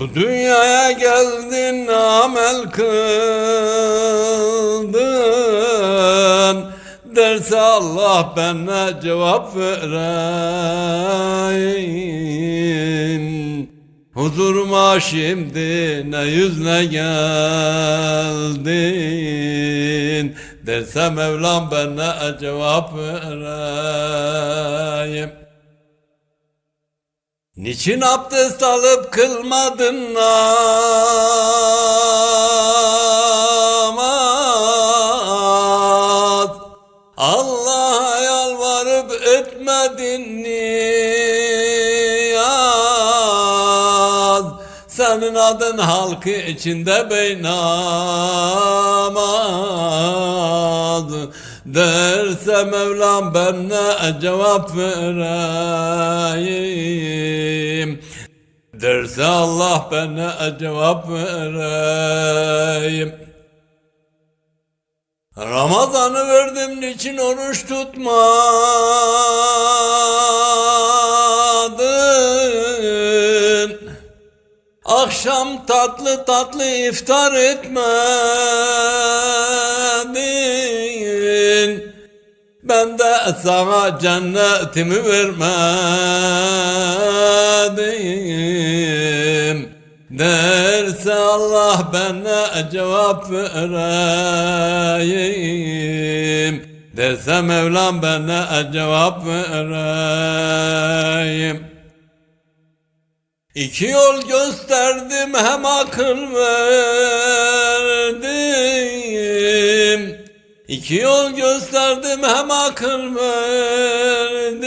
Bu dünyaya geldin amel kıldın. Derse Allah bana cevap vereyim Huzuruma şimdi ne yüzle geldin? Derse Mevlam bana cevap vereyim Niçin abdest alıp kılmadın namaz? Allah'a yalvarıp etmedin niyaz. Senin adın halkı içinde beynamaz. Derse Mevlam ben ne cevap vereyim? Derse Allah ben ne cevap vereyim? Ramazan'ı verdim niçin oruç tutmadın? Akşam tatlı tatlı iftar etmedin. Sana cennetimi vermedim. Derse Allah bana cevap vereyim. Derse Mevlam bana cevap vereyim. İki yol gösterdim hem akıl verdim. İki yol gösterdim hem akıl verdim.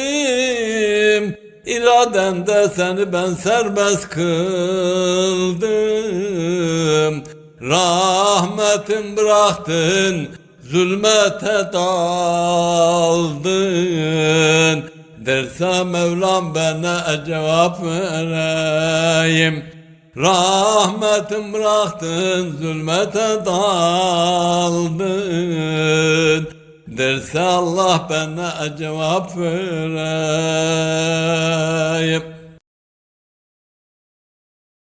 İradende seni ben serbest kıldım. Rahmetin bıraktın, zulmete daldın. Derse Mevlam bana cevap vereyim. Rahmetin bıraktın, zulmete daldın. Derse Allah bana cevap vereyim.